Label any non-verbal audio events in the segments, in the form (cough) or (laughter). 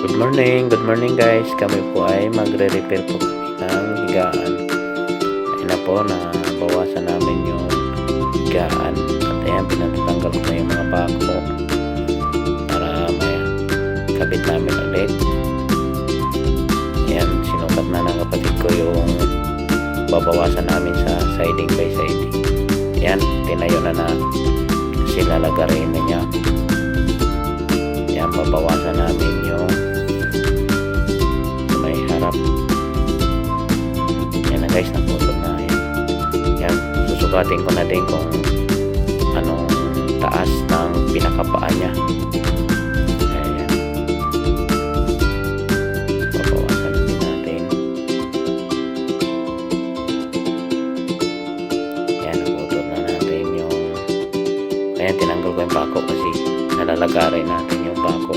Good morning, good morning guys. Kami po ay magre-repair po ng higaan. Ayun na po, nabawasan namin yung higaan. At ayan, pinatatanggal ko na yung mga pako para may kabit namin ulit. Ayan, sinukat na ng kapatid ko yung babawasan namin sa siding by siding. Ayan, tinayo na na sila lagarin na niya. Ayan, babawasan namin yung susukatin ko na din kung anong taas ng pinakapaa niya. Ayan. Babawasan din natin. Yan, naputol na natin yung Ayan, tinanggal ko yung pako kasi nalalagarin natin yung pako.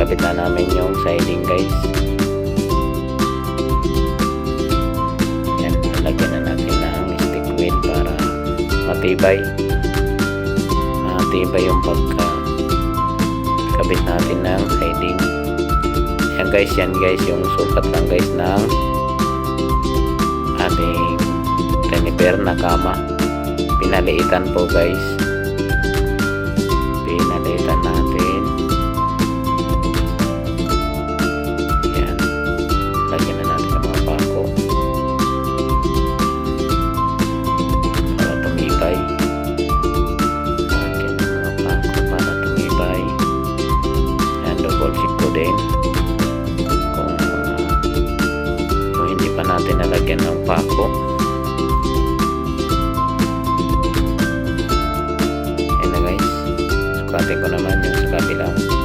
Ikakabit na namin yung siding guys. Ayan, lalagyan na natin ng stick wheel para matibay. Matibay yung pagka kabit natin ng siding. Ayan guys, yan guys, yung sukat lang guys ng aming renifer na kama pinaliitan po guys natin nalagyan ng pako Ayan na guys. Sukatin ko naman yung sa kabilang.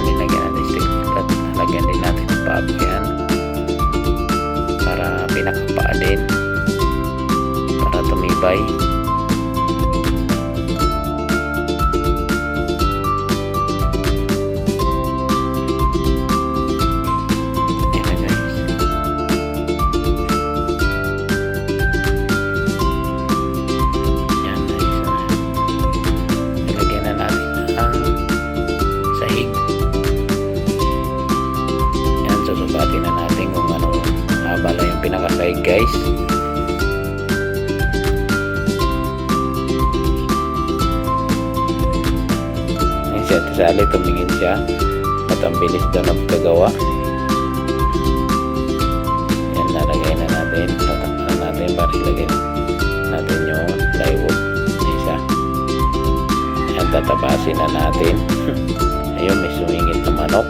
Yan, nilagyan natin stick at lagyan din natin ng pabo yan. Para pinakapaa din. Para tumibay pinakasahig guys. Yan si Ate Sally, tumingin siya. At ang bilis daw na pagkagawa. Yan, lalagay na natin. Tatakpan na natin para ilagay natin yung plywood. Isa. Yan, tatapasin na natin. (laughs) Ayun, may sumingit na manok.